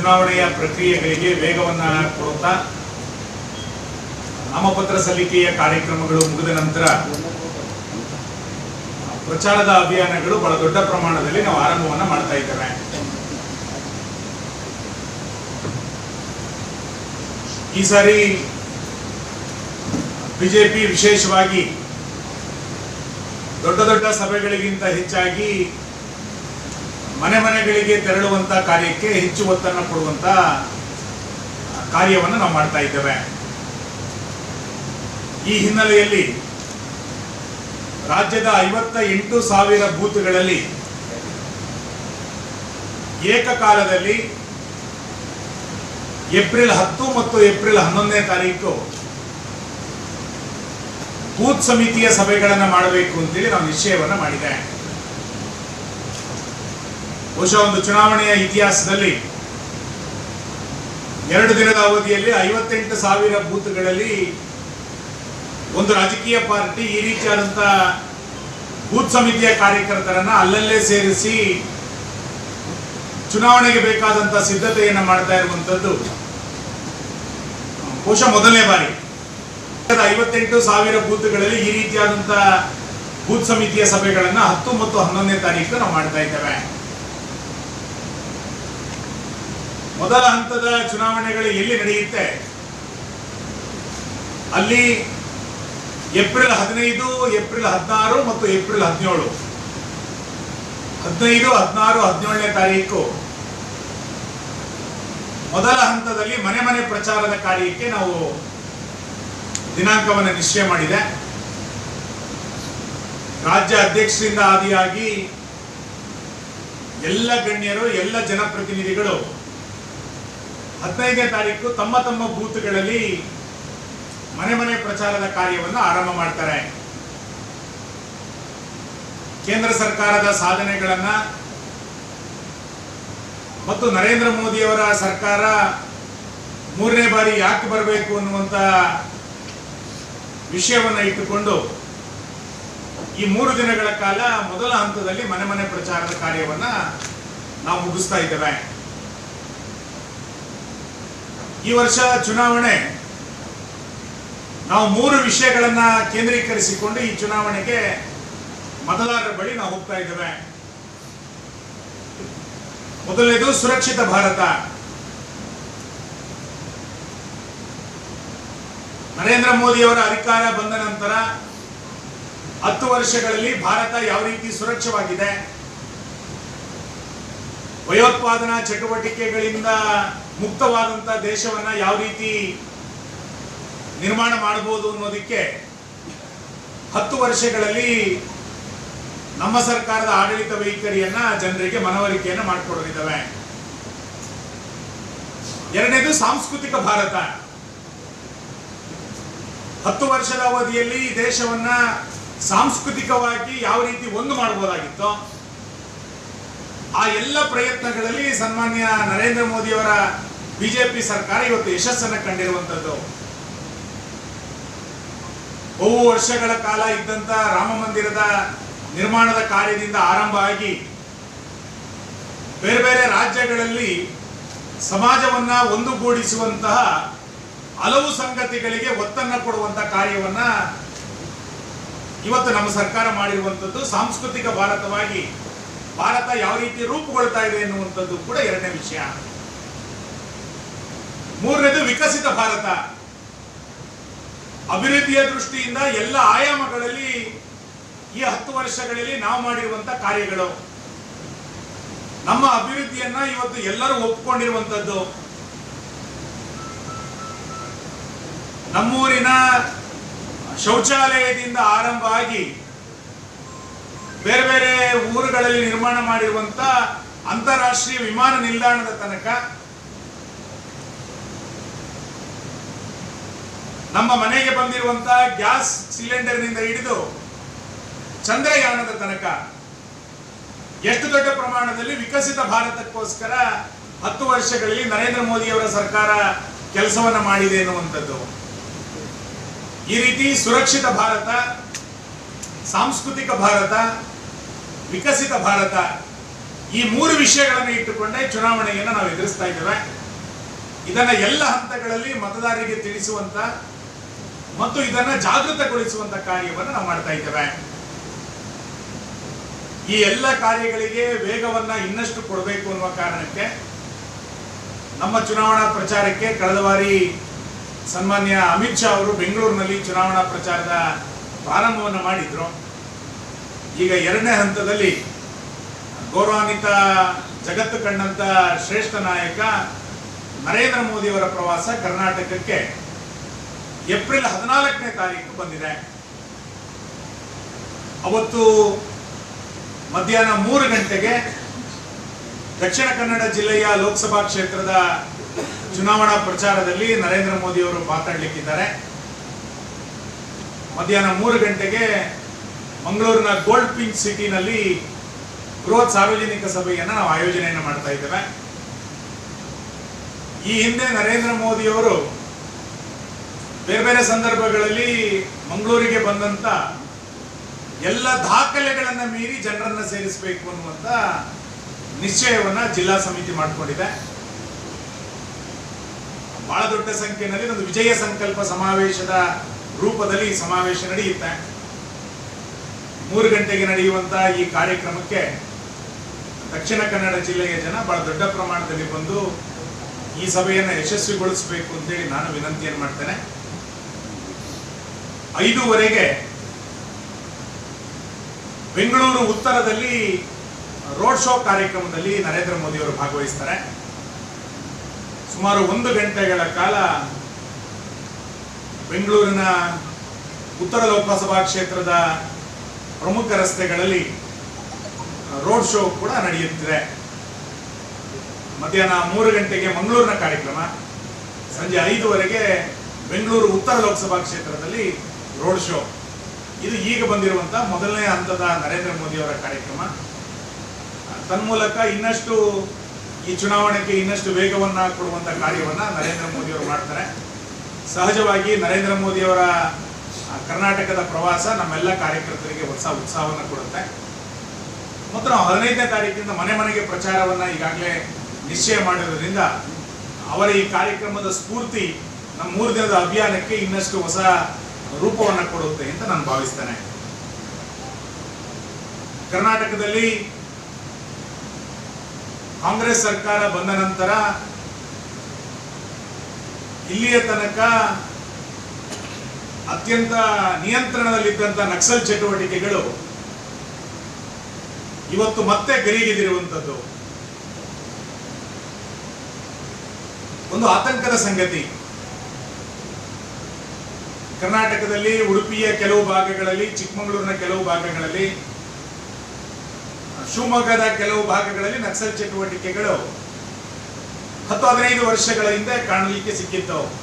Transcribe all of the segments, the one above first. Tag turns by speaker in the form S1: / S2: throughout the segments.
S1: ಚುನಾವಣೆಯ ಪ್ರಕ್ರಿಯೆಗಳಿಗೆ ವೇಗವನ್ನ ಕೊಡುತ್ತಾ ನಾಮಪತ್ರ ಸಲ್ಲಿಕೆಯ ಕಾರ್ಯಕ್ರಮಗಳು ಮುಗಿದ ನಂತರ ಪ್ರಚಾರದ ಅಭಿಯಾನಗಳು ಬಹಳ ದೊಡ್ಡ ಪ್ರಮಾಣದಲ್ಲಿ ನಾವು ಆರಂಭವನ್ನ ಮಾಡ್ತಾ ಇದ್ದೇವೆ. ಈ ಸಾರಿ ಬಿಜೆಪಿ ವಿಶೇಷವಾಗಿ ದೊಡ್ಡ ದೊಡ್ಡ ಸಭೆಗಳಿಗಿಂತ ಹೆಚ್ಚಾಗಿ ಮನೆ ಮನೆಗಳಿಗೆ ತೆರಳುವಂತ ಕಾರ್ಯಕ್ಕೆ ಹೆಚ್ಚು ಒತ್ತನ್ನು ಕೊಡುವಂತ ಕಾರ್ಯವನ್ನು ನಾವು ಮಾಡ್ತಾ ಇದ್ದೇವೆ. ಈ ಹಿನ್ನೆಲೆಯಲ್ಲಿ ರಾಜ್ಯದ ಐವತ್ತ ಎಂಟು ಸಾವಿರ ಬೂತ್ಗಳಲ್ಲಿ ಏಕಕಾಲದಲ್ಲಿ ಏಪ್ರಿಲ್ ಹತ್ತು ಮತ್ತು ಏಪ್ರಿಲ್ ಹನ್ನೊಂದನೇ ತಾರೀಕು ಬೂತ್ ಸಮಿತಿಯ ಸಭೆಗಳನ್ನು ಮಾಡಬೇಕು ಅಂತೇಳಿ ನಾವು ನಿಶ್ಚಯವನ್ನು ಮಾಡಿದೆ ಬಹುಶಃ ಒಂದು ಚುನಾವಣೆಯ ಇತಿಹಾಸದಲ್ಲಿ ಎರಡು ದಿನದ ಅವಧಿಯಲ್ಲಿ ಐವತ್ತೆಂಟು ಸಾವಿರ ಬೂತ್ಗಳಲ್ಲಿ ಒಂದು ರಾಜಕೀಯ ಪಾರ್ಟಿ ಈ ರೀತಿಯಾದಂಥ ಬೂತ್ ಸಮಿತಿಯ ಕಾರ್ಯಕರ್ತರನ್ನ ಅಲ್ಲಲ್ಲೇ ಸೇರಿಸಿ ಚುನಾವಣೆಗೆ ಬೇಕಾದಂತ ಸಿದ್ಧತೆಯನ್ನು ಮಾಡ್ತಾ ಇರುವಂತದ್ದು. ಬಹುಶಃ ಮೊದಲನೇ ಬಾರಿ. ಐವತ್ತೆಂಟು ಸಾವಿರ ಬೂತ್ಗಳಲ್ಲಿ ಈ ರೀತಿಯಾದಂತ ಬೂತ್ ಸಮಿತಿಯ ಸಭೆಗಳನ್ನ ಹತ್ತು ಮತ್ತು ಹನ್ನೊಂದನೇ ತಾರೀಕು ನಾವು ಮಾಡ್ತಾ ಇದ್ದೇವೆ. ಮೊದಲ ಹಂತದ ಚುನಾವಣೆಗಳು ಎಲ್ಲಿ ನಡೆಯುತ್ತೆ? ಅಲ್ಲಿ ಏಪ್ರಿಲ್ ಹದಿನೈದು, ಏಪ್ರಿಲ್ ಹದಿನಾರು ಮತ್ತು ಏಪ್ರಿಲ್ ಹದಿನೇಳು. ಹದಿನೈದು, ಹದಿನಾರು, ಹದಿನೇಳನೇ ತಾರೀಕು. ಮೊದಲ ಹಂತದಲ್ಲಿ ಮನೆ ಮನೆ ಪ್ರಚಾರದ ಕಾರ್ಯಕ್ಕೆ ನಾವು ದಿನಾಂಕವನ್ನು ನಿಶ್ಚಯ ಮಾಡಿದೆ. ರಾಜ್ಯ ಅಧ್ಯಕ್ಷರಿಂದ ಆದಿಯಾಗಿ ಎಲ್ಲ ಗಣ್ಯರು, ಎಲ್ಲ ಜನಪ್ರತಿನಿಧಿಗಳು ಹದಿನೈದನೇ ತಾರೀಕು ತಮ್ಮ ತಮ್ಮ ಬೂತ್ಗಳಲ್ಲಿ ಮನೆ ಮನೆ ಪ್ರಚಾರದ ಕಾರ್ಯವನ್ನು ಆರಂಭ ಮಾಡ್ತಾರೆ. ಕೇಂದ್ರ ಸರ್ಕಾರದ ಸಾಧನೆಗಳನ್ನ ಮತ್ತು ನರೇಂದ್ರ ಮೋದಿಯವರ ಸರ್ಕಾರ ಮೂರನೇ ಬಾರಿ ಯಾಕೆ ಬರಬೇಕು ಅನ್ನುವಂತ ವಿಷಯವನ್ನ ಇಟ್ಟುಕೊಂಡು ಈ ಮೂರು ದಿನಗಳ ಕಾಲ ಮೊದಲ ಹಂತದಲ್ಲಿ ಮನೆ ಮನೆ ಪ್ರಚಾರದ ಕಾರ್ಯವನ್ನ ನಾವು ಮುಗಿಸ್ತಾ ಇದ್ದೇವೆ. ಈ ವರ್ಷ ಚುನಾವಣೆ. ನಾವು ಮೂರು ವಿಷಯಗಳನ್ನ ಕೇಂದ್ರೀಕರಿಸಿಕೊಂಡು ಈ ಚುನಾವಣೆಗೆ ಮತದಾರರ ಬಳಿ ನಾವು ಹೋಗ್ತಾ ಇದ್ದೇವೆ. ಮೊದಲನೇದು ಸುರಕ್ಷಿತ ಭಾರತ. ನರೇಂದ್ರ ಮೋದಿಯವರ ಅಧಿಕಾರ ಬಂದ ನಂತರ ಹತ್ತು ವರ್ಷಗಳಲ್ಲಿ ಭಾರತ ಯಾವ ರೀತಿ ಸುರಕ್ಷವಾಗಿದೆ? ಭಯೋತ್ಪಾದನಾ ಚಟುವಟಿಕೆಗಳಿಂದ ಮುಕ್ತವಾದಂತ ದೇಶವನ್ನ ಯಾವ ರೀತಿ ನಿರ್ಮಾಣ ಮಾಡಬಹುದು ಅನ್ನೋದಕ್ಕೆ ಹತ್ತು ವರ್ಷಗಳಲ್ಲಿ ನಮ್ಮ ಸರ್ಕಾರದ ಆಡಳಿತ ವೈಖರಿಯನ್ನ ಜನರಿಗೆ ಮನವರಿಕೆಯನ್ನ ಮಾಡಿಕೊಡಲಿದ್ದಾವೆ. ಎರಡನೇದು ಸಾಂಸ್ಕೃತಿಕ ಭಾರತ. ಹತ್ತು ವರ್ಷದ ಅವಧಿಯಲ್ಲಿ ದೇಶವನ್ನ ಸಾಂಸ್ಕೃತಿಕವಾಗಿ ಯಾವ ರೀತಿ ಒಂದು ಮಾಡಬಹುದಾಗಿತ್ತೋ ಆ ಎಲ್ಲ ಪ್ರಯತ್ನಗಳಲ್ಲಿ ಸನ್ಮಾನ್ಯ ನರೇಂದ್ರ ಮೋದಿಯವರ ಬಿಜೆಪಿ ಸರ್ಕಾರ ಇವತ್ತು ಯಶಸ್ಸನ್ನು ಕಂಡಿರುವಂತದ್ದು. ಬಹು ವರ್ಷಗಳ ಕಾಲ ಇದ್ದಂತ ರಾಮ ಮಂದಿರದ ನಿರ್ಮಾಣದ ಕಾರ್ಯದಿಂದ ಆರಂಭ ಆಗಿ ಬೇರೆ ಬೇರೆ ರಾಜ್ಯಗಳಲ್ಲಿ ಸಮಾಜವನ್ನ ಒಂದುಗೂಡಿಸುವಂತಹ ಹಲವು ಸಂಗತಿಗಳಿಗೆ ಒತ್ತನ್ನು ಕೊಡುವಂತ ಕಾರ್ಯವನ್ನ ಇವತ್ತು ನಮ್ಮ ಸರ್ಕಾರ ಮಾಡಿರುವಂಥದ್ದು ಸಾಂಸ್ಕೃತಿಕ ಭಾರತವಾಗಿ ಭಾರತ ಯಾವ ರೀತಿ ರೂಪುಗೊಳ್ತಾ ಇದೆ ಎನ್ನುವಂಥದ್ದು ಕೂಡ ಎರಡನೇ ವಿಷಯ. ಮೂರನೇದು ವಿಕಸಿತ ಭಾರತ. ಅಭಿವೃದ್ಧಿಯ ದೃಷ್ಟಿಯಿಂದ ಎಲ್ಲ ಆಯಾಮಗಳಲ್ಲಿ ಈ ಹತ್ತು ವರ್ಷಗಳಲ್ಲಿ ನಾವು ಮಾಡಿರುವಂತ ಕಾರ್ಯಗಳು. ನಮ್ಮ ಅಭಿವೃದ್ಧಿಯನ್ನ ಇವತ್ತು ಎಲ್ಲರೂ ಒಪ್ಪಿಕೊಂಡಿರುವಂತದ್ದು ನಮ್ಮೂರಿನ ಶೌಚಾಲಯದಿಂದ ಆರಂಭ ಆಗಿ ಬೇರೆ ಬೇರೆ ಊರುಗಳಲ್ಲಿ ನಿರ್ಮಾಣ ಮಾಡಿರುವಂತ ಅಂತಾರಾಷ್ಟ್ರೀಯ ವಿಮಾನ ನಿಲ್ದಾಣದ ತನಕ ನಮ್ಮ ಮನೆಗೆ ಬಂದಿರುವಂತ ಗ್ಯಾಸ್ ಸಿಲಿಂಡರ್ನಿಂದ ಹಿಡಿದು ಚಂದ್ರಯಾನದ ತನಕ ಎಷ್ಟು ದೊಡ್ಡ ಪ್ರಮಾಣದಲ್ಲಿ ವಿಕಸಿತ ಭಾರತಕ್ಕೋಸ್ಕರ ಹತ್ತು ವರ್ಷಗಳಲ್ಲಿ ನರೇಂದ್ರ ಮೋದಿಯವರ ಸರ್ಕಾರ ಕೆಲಸವನ್ನ ಮಾಡಿದೆ ಎನ್ನುವಂಥದ್ದು ಈ ರೀತಿ ಸುರಕ್ಷಿತ ಭಾರತ, ಸಾಂಸ್ಕೃತಿಕ ಭಾರತ ವಿಕಸಿತ ಭಾರತ. ಈ ಮೂರು ವಿಷಯಗಳನ್ನು ಇಟ್ಟುಕೊಂಡೇ ಚುನಾವಣೆಯನ್ನು ನಾವು ಎದುರಿಸ್ತಾ ಇದ್ದೇವೆ. ಇದನ್ನು ಎಲ್ಲ ಹಂತಗಳಲ್ಲಿ ಮತದಾರರಿಗೆ ತಿಳಿಸುವಂತ ಮತ್ತು ಇದನ್ನು ಜಾಗೃತಗೊಳಿಸುವಂತ ಕಾರ್ಯವನ್ನು ನಾವು ಮಾಡ್ತಾ ಇದ್ದೇವೆ. ಈ ಎಲ್ಲ ಕಾರ್ಯಗಳಿಗೆ ವೇಗವನ್ನ ಇನ್ನಷ್ಟು ಕೊಡಬೇಕು ಅನ್ನುವ ಕಾರಣಕ್ಕೆ ನಮ್ಮ ಚುನಾವಣಾ ಪ್ರಚಾರಕ್ಕೆ ಕಳೆದ ಬಾರಿ ಸನ್ಮಾನ್ಯ ಅಮಿತ್ ಶಾ ಅವರು ಬೆಂಗಳೂರಿನಲ್ಲಿ ಚುನಾವಣಾ ಪ್ರಚಾರದ ಪ್ರಾರಂಭವನ್ನು ಮಾಡಿದ್ರು. ಈಗ ಎರಡನೇ ಹಂತದಲ್ಲಿ ಗೌರವಾನ್ವಿತ ಜಗತ್ತು ಕಂಡಂತ ಶ್ರೇಷ್ಠ ನಾಯಕ ನರೇಂದ್ರ ಮೋದಿಯವರ ಪ್ರವಾಸ ಕರ್ನಾಟಕಕ್ಕೆ ಏಪ್ರಿಲ್ ಹದಿನಾಲ್ಕನೇ ತಾರೀಕು ಬಂದಿದೆ. ಅವತ್ತು ಮಧ್ಯಾಹ್ನ ಮೂರು ಗಂಟೆಗೆ ದಕ್ಷಿಣ ಕನ್ನಡ ಜಿಲ್ಲೆಯ ಲೋಕಸಭಾ ಕ್ಷೇತ್ರದ ಚುನಾವಣಾ ಪ್ರಚಾರದಲ್ಲಿ ನರೇಂದ್ರ ಮೋದಿ ಅವರು ಮಾತಾಡಲಿಕ್ಕಿದ್ದಾರೆ. ಮಧ್ಯಾಹ್ನ ಮೂರು ಗಂಟೆಗೆ ಮಂಗಳೂರಿನ ಗೋಲ್ಡ್ ಪಿಂಕ್ ಸಿಟಿನಲ್ಲಿ ಬೃಹತ್ ಸಾರ್ವಜನಿಕ ಸಭೆಯನ್ನು ನಾವು ಆಯೋಜನೆಯನ್ನು ಮಾಡ್ತಾ ಇದ್ದೇವೆ. ಈ ಹಿಂದೆ ನರೇಂದ್ರ ಮೋದಿ ಅವರು ಬೇರೆ ಬೇರೆ ಸಂದರ್ಭಗಳಲ್ಲಿ ಮಂಗಳೂರಿಗೆ ಬಂದಂತ ಎಲ್ಲ ದಾಖಲೆಗಳನ್ನು ಮೀರಿ ಜನರನ್ನು ಸೇರಿಸಬೇಕು ಅನ್ನುವಂಥ ನಿಶ್ಚಯವನ್ನು ಜಿಲ್ಲಾ ಸಮಿತಿ ಮಾಡಿಕೊಂಡಿದೆ. ಬಹಳ ದೊಡ್ಡ ಸಂಖ್ಯೆಯಲ್ಲಿ ಒಂದು ವಿಜಯ ಸಂಕಲ್ಪ ಸಮಾವೇಶದ ರೂಪದಲ್ಲಿ ಈ ಸಮಾವೇಶ ನಡೆಯುತ್ತೆ. ಮೂರು ಗಂಟೆಗೆ ನಡೆಯುವಂತಹ ಈ ಕಾರ್ಯಕ್ರಮಕ್ಕೆ ದಕ್ಷಿಣ ಕನ್ನಡ ಜಿಲ್ಲೆಯ ಜನ ಬಹಳ ದೊಡ್ಡ ಪ್ರಮಾಣದಲ್ಲಿ ಬಂದು ಈ ಸಭೆಯನ್ನು ಯಶಸ್ವಿಗೊಳಿಸಬೇಕು ಅಂತೇಳಿ ನಾನು ವಿನಂತಿಯನ್ನು ಮಾಡ್ತೇನೆ. ಐದೂವರೆಗೆ ಬೆಂಗಳೂರು ಉತ್ತರದಲ್ಲಿ ರೋಡ್ ಶೋ ಕಾರ್ಯಕ್ರಮದಲ್ಲಿ ನರೇಂದ್ರ ಮೋದಿ ಅವರು ಭಾಗವಹಿಸ್ತಾರೆ. ಸುಮಾರು ಒಂದು ಗಂಟೆಗಳ ಕಾಲ ಬೆಂಗಳೂರಿನ ಉತ್ತರ ಲೋಕಸಭಾ ಕ್ಷೇತ್ರದ ಪ್ರಮುಖ ರಸ್ತೆಗಳಲ್ಲಿ ರೋಡ್ ಶೋ ಕೂಡ ನಡೆಯುತ್ತಿದೆ. ಮಧ್ಯಾಹ್ನ ಮೂರು ಗಂಟೆಗೆ ಮಂಗಳೂರಿನ ಕಾರ್ಯಕ್ರಮ, ಸಂಜೆ ಐದುವರೆಗೆ ಬೆಂಗಳೂರು ಉತ್ತರ ಲೋಕಸಭಾ ಕ್ಷೇತ್ರದಲ್ಲಿ ರೋಡ್ ಶೋ. ಇದು ಈಗ ಬಂದಿರುವಂತಹ ಮೊದಲನೇ ಹಂತದ ನರೇಂದ್ರ ಮೋದಿ ಅವರ ಕಾರ್ಯಕ್ರಮ. ತನ್ಮೂಲಕ ಇನ್ನಷ್ಟು ಈ ಚುನಾವಣೆಗೆ ಇನ್ನಷ್ಟು ವೇಗವನ್ನ ಕೊಡುವಂತ ಕಾರ್ಯವನ್ನ ನರೇಂದ್ರ ಮೋದಿ ಅವರು ಮಾಡ್ತಾರೆ. ಸಹಜವಾಗಿ ನರೇಂದ್ರ ಮೋದಿ ಅವರ ಕರ್ನಾಟಕದ ಪ್ರವಾಸ ನಮ್ಮೆಲ್ಲ ಕಾರ್ಯಕರ್ತರಿಗೆ ಹೊಸ ಉತ್ಸಾಹವನ್ನು ಕೊಡುತ್ತೆ. ಮತ್ತು ನಾವು ಹದಿನೈದನೇ ತಾರೀಕಿಂದ ಮನೆ ಮನೆಗೆ ಪ್ರಚಾರವನ್ನು ಈಗಾಗಲೇ ನಿಶ್ಚಯ ಮಾಡಿರೋದ್ರಿಂದ ಅವರ ಈ ಕಾರ್ಯಕ್ರಮದ ಸ್ಫೂರ್ತಿ ನಮ್ಮ ಮೂರು ದಿನದ ಅಭಿಯಾನಕ್ಕೆ ಇನ್ನಷ್ಟು ಹೊಸ ರೂಪವನ್ನು ಕೊಡುತ್ತೆ ಅಂತ ನಾನು ಭಾವಿಸ್ತೇನೆ. ಕರ್ನಾಟಕದಲ್ಲಿ ಕಾಂಗ್ರೆಸ್ ಸರ್ಕಾರ ಬಂದ ನಂತರ ಇಲ್ಲಿಯ ತನಕ ಅತ್ಯಂತ ನಿಯಂತ್ರಣದಲ್ಲಿದ್ದಂಥ ನಕ್ಸಲ್ ಚಟುವಟಿಕೆಗಳು ಇವತ್ತು ಮತ್ತೆ ಗರಿಗೆದಿರುವಂಥದ್ದು. ಒಂದು ಆತಂಕದ ಸಂಗತಿ. ಕರ್ನಾಟಕದಲ್ಲಿ ಉಡುಪಿಯ ಕೆಲವು ಭಾಗಗಳಲ್ಲಿ, ಚಿಕ್ಕಮಗಳೂರಿನ ಕೆಲವು ಭಾಗಗಳಲ್ಲಿ, ಶಿವಮೊಗ್ಗದ ಕೆಲವು ಭಾಗಗಳಲ್ಲಿ ನಕ್ಸಲ್ ಚಟುವಟಿಕೆಗಳು ಹತ್ತು ಹದಿನೈದು ವರ್ಷಗಳ ಹಿಂದೆ ಕಾಣಲಿಕ್ಕೆ ಸಿಕ್ಕಿತ್ತು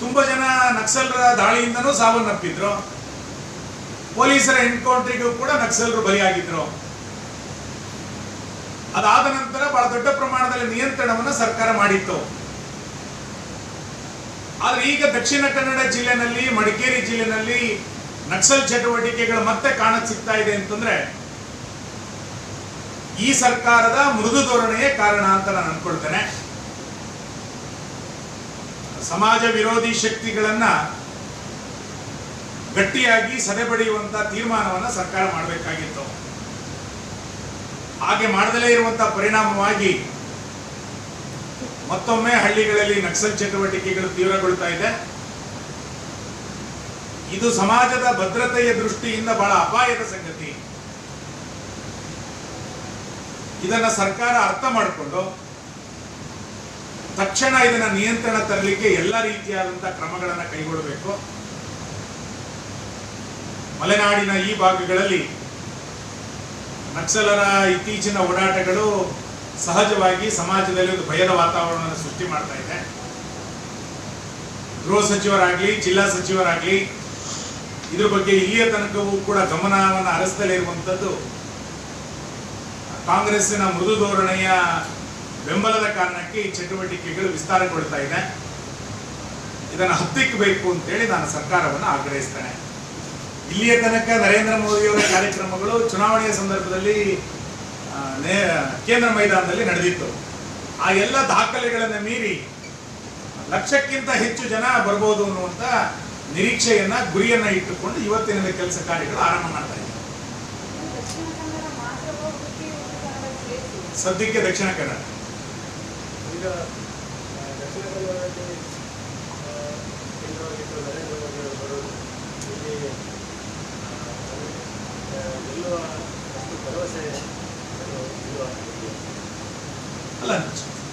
S1: ತುಂಬಾ ಜನ ನಕ್ಸಲರ ದಾಳಿಯಿಂದನೂ ಸಾವನ್ನಪ್ಪಿದ್ರು. ಪೊಲೀಸರ ಎನ್ಕೌಂಟ್ರಿಗೂ ಕೂಡ ನಕ್ಸಲ್ರು ಬಲಿಯಾಗಿದ್ರು. ಅದಾದ ನಂತರ ಬಹಳ ದೊಡ್ಡ ಪ್ರಮಾಣದಲ್ಲಿ ನಿಯಂತ್ರಣವನ್ನು ಸರ್ಕಾರ ಮಾಡಿತ್ತು. ಆದ್ರೆ ಈಗ ದಕ್ಷಿಣ ಕನ್ನಡ ಜಿಲ್ಲೆನಲ್ಲಿ, ಮಡಿಕೇರಿ ಜಿಲ್ಲೆನಲ್ಲಿ ನಕ್ಸಲ್ ಚಟುವಟಿಕೆಗಳು ಮತ್ತೆ ಕಾಣಕ್ ಸಿಗ್ತಾ ಇದೆ ಅಂತಂದ್ರೆ ಈ ಸರ್ಕಾರದ ಮೃದು ಧೋರಣೆಯೇ ಕಾರಣ ಅಂತ ನಾನು ಅನ್ಕೊಳ್ತೇನೆ. ಸಮಾಜ ವಿರೋಧಿ ಶಕ್ತಿಗಳನ್ನ ಗಟ್ಟಿಯಾಗಿ ಸದೆಬಡಿಯುವಂತ ತೀರ್ಮಾನವನ್ನ ಸರ್ಕಾರ ಮಾಡಬೇಕಾಗಿತ್ತು. ಹಾಗೆ ಮಾಡದಲೇ ಇರುವಂತಹ ಪರಿಣಾಮವಾಗಿ ಮತ್ತೊಮ್ಮೆ ಹಳ್ಳಿಗಳಲ್ಲಿ ನಕ್ಸಲ್ ಚಟುವಟಿಕೆಗಳು ತೀವ್ರಗೊಳ್ತಾ ಇದೆ. ಇದು ಸಮಾಜದ ಭದ್ರತೆಯ ದೃಷ್ಟಿಯಿಂದ ಬಹಳ ಅಪಾಯದ ಸಂಗತಿ. ಇದನ್ನ ಸರ್ಕಾರ ಅರ್ಥ ಮಾಡಿಕೊಂಡು ತಕ್ಷಣ ಇದನ್ನ ನಿಯಂತ್ರಣ ತರಲಿಕ್ಕೆ ಎಲ್ಲ ರೀತಿಯಾದಂತಹ ಕ್ರಮಗಳನ್ನು ಕೈಗೊಳ್ಳಬೇಕು. ಮಲೆನಾಡಿನ ಈ ಭಾಗಗಳಲ್ಲಿ ನಕ್ಸಲರ ಇತ್ತೀಚಿನ ಓಡಾಟಗಳು ಸಹಜವಾಗಿ ಸಮಾಜದಲ್ಲಿ ಒಂದು ಭಯದ ವಾತಾವರಣವನ್ನು ಸೃಷ್ಟಿ ಮಾಡ್ತಾ ಇದೆ. ಗೃಹ ಸಚಿವರಾಗ್ಲಿ, ಜಿಲ್ಲಾ ಸಚಿವರಾಗ್ಲಿ, ಇದ್ರ ಬಗ್ಗೆ ಇಲ್ಲಿಯ ತನಕವೂ ಕೂಡ ಗಮನವನ್ನು ಹರಿಸದಲ್ಲೇ ಇರುವಂತದ್ದು ಕಾಂಗ್ರೆಸ್ಸಿನ ಮೃದು ಧೋರಣೆಯ ಬೆಂಬಲದ ಕಾರಣಕ್ಕೆ ಈ ಚಟುವಟಿಕೆಗಳು ವಿಸ್ತಾರಗೊಳ್ತಾ ಇದೆ. ಇದನ್ನು ಹತ್ತಿಕ್ಕಬೇಕು ಅಂತೇಳಿ ನಾನು ಸರ್ಕಾರವನ್ನು ಆಗ್ರಹಿಸ್ತೇನೆ. ಇಲ್ಲಿಯ ತನಕ ನರೇಂದ್ರ ಮೋದಿಯವರ ಕಾರ್ಯಕ್ರಮಗಳು ಚುನಾವಣೆಯ ಸಂದರ್ಭದಲ್ಲಿ ಕೇಂದ್ರ ಮೈದಾನದಲ್ಲಿ ನಡೆದಿತ್ತು. ಆ ಎಲ್ಲ ದಾಖಲೆಗಳನ್ನು ಮೀರಿ ಲಕ್ಷಕ್ಕಿಂತ ಹೆಚ್ಚು ಜನ ಬರ್ಬೋದು ಅನ್ನುವಂಥ ನಿರೀಕ್ಷೆಯನ್ನ ಗುರಿಯನ್ನ ಇಟ್ಟುಕೊಂಡು ಇವತ್ತಿನ ಕೆಲಸ ಕಾರ್ಯಗಳು ಆರಂಭ ಮಾಡ್ತಾ
S2: ಇದೆ.
S1: ಸದ್ಯಕ್ಕೆ ದಕ್ಷಿಣ ಕನ್ನಡ.
S3: ದಕ್ಷಿಣ ಕನ್ನಡದಲ್ಲಿ ಕೇಂದ್ರವಾಗಿತ್ತು ನರೇಂದ್ರ ಮೋದಿ ಅವರು ಇಲ್ಲಿ ಗೆಲ್ಲುವ ಅಷ್ಟು ಭರವಸೆ?
S1: ಅಲ್ಲ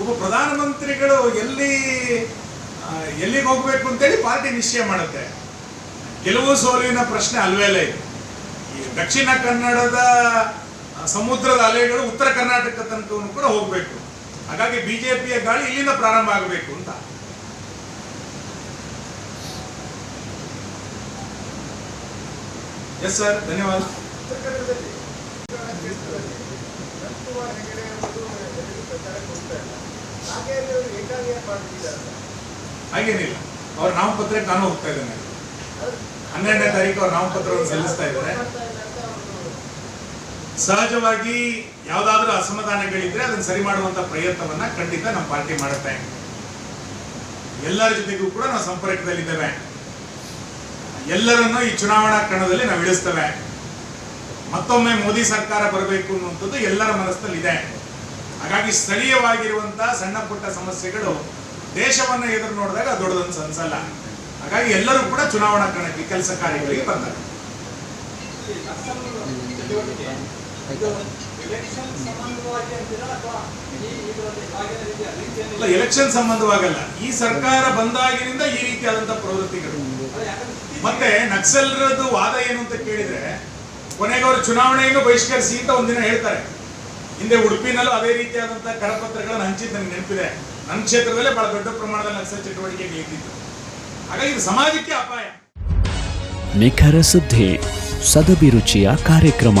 S1: ಒಬ್ಬ ಪ್ರಧಾನಮಂತ್ರಿಗಳು ಎಲ್ಲಿ ಎಲ್ಲಿಗೆ ಹೋಗ್ಬೇಕು ಅಂತೇಳಿ ಪಾರ್ಟಿ ನಿಶ್ಚಯ ಮಾಡುತ್ತೆ. ಗೆಲುವು ಸೋಲಿನ ಪ್ರಶ್ನೆ ಅಲ್ವೇ ಅಲ್ಲ ಈ ದಕ್ಷಿಣ ಕನ್ನಡದ ಸಮುದ್ರದ ಅಲೆಗಳು ಉತ್ತರ ಕರ್ನಾಟಕ ತನಕವನ್ನು ಕೂಡ ಹೋಗಬೇಕು. ಹಾಗಾಗಿ ಬಿಜೆಪಿಯ ಗಾಳಿ ಇಲ್ಲಿಂದ ಪ್ರಾರಂಭ ಆಗಬೇಕು ಅಂತ. ಎಸ್ ಸರ್ ಧನ್ಯವಾದ. ಹಾಗೇನಿಲ್ಲ. ಅವ್ರ ನಾಮಪತ್ರಕ್ಕೆ ನಾನು ಹೋಗ್ತಾ ಇದ್ದೇನೆ. ಹನ್ನೆರಡನೇ ತಾರೀಕು ಅವ್ರ ನಾಮಪತ್ರವನ್ನು ಸಲ್ಲಿಸ್ತಾ ಇದ್ದಾರೆ. ಸಹಜವಾಗಿ ಯಾವುದಾದ್ರೂ ಅಸಮಾಧಾನಗಳಿದ್ರೆ ಅದನ್ನು ಸರಿ ಮಾಡುವಂತ ಪ್ರಯತ್ನವನ್ನ ಖಂಡಿತ ನಮ್ಮ ಪಾರ್ಟಿ ಮಾಡುತ್ತೆ. ಎಲ್ಲರ ಜೊತೆಗೂ ಕೂಡ ನಾವು ಸಂಪರ್ಕದಲ್ಲಿದ್ದೇವೆ. ಎಲ್ಲರನ್ನೂ ಈ ಚುನಾವಣಾ ಕಣದಲ್ಲಿ ನಾವು ಇಳಿಸ್ತೇವೆ. ಮತ್ತೊಮ್ಮೆ ಮೋದಿ ಸರ್ಕಾರ ಬರಬೇಕು ಅನ್ನುವಂಥದ್ದು ಎಲ್ಲರ ಮನಸ್ಸಿನಲ್ಲಿ ಇದೆ ಹಾಗಾಗಿ ಸ್ಥಳೀಯವಾಗಿರುವಂತಹ ಸಣ್ಣ ಪುಟ್ಟ ಸಮಸ್ಯೆಗಳು ದೇಶವನ್ನ ಎದುರು ನೋಡಿದಾಗ ದೊಡ್ಡದೊಂದು ಸನ್ಸಲ್ಲ. ಹಾಗಾಗಿ ಎಲ್ಲರೂ ಕೂಡ ಚುನಾವಣಾ ಕಣಕ್ಕೆ ಕೆಲಸ ಕಾರ್ಯಗಳಿಗೆ ಬರ್ತಾರೆ ಅಲ್ಲ ಎಲೆಕ್ಷನ್ ಸಂಬಂಧವಾಗಲ್ಲ. ಈ ಸರ್ಕಾರ ಬಂದಾಗಿನಿಂದ ಈ ರೀತಿಯಾದಂತಹ ಪ್ರವೃತ್ತಿಗಳು ಮತ್ತೆ ನಕ್ಸಲ್ರದ್ದು ವಾದ ಏನು ಅಂತ ಕೇಳಿದ್ರೆ, ಕೊನೆಗೆ ಅವರು ಚುನಾವಣೆಯನ್ನು ಬಹಿಷ್ಕರಿಸಿ ಅಂತ ಒಂದಿನ ಹೇಳ್ತಾರೆ. ಹಿಂದೆ ಉಡುಪಿನಲ್ಲೂ ಅದೇ ರೀತಿಯಾದಂತಹ ಕರಪತ್ರಗಳನ್ನು ಹಂಚಿದ್ದು ನನಗೆ ನೆನಪಿದೆ. ನನ್ನ ಕ್ಷೇತ್ರದಲ್ಲೇ ಬಹಳ ದೊಡ್ಡ ಪ್ರಮಾಣದಲ್ಲಿ ನಕ್ಸಲ್ ಚಟುವಟಿಕೆಗಳು ನೀಡಿದ್ದು ಹಾಗಾಗಿ ಇದು ಸಮಾಜಕ್ಕೆ ಅಪಾಯ.
S4: ನಿಖರ ಸುದ್ದಿ, ಸದಭಿರುಚಿಯ ಕಾರ್ಯಕ್ರಮ.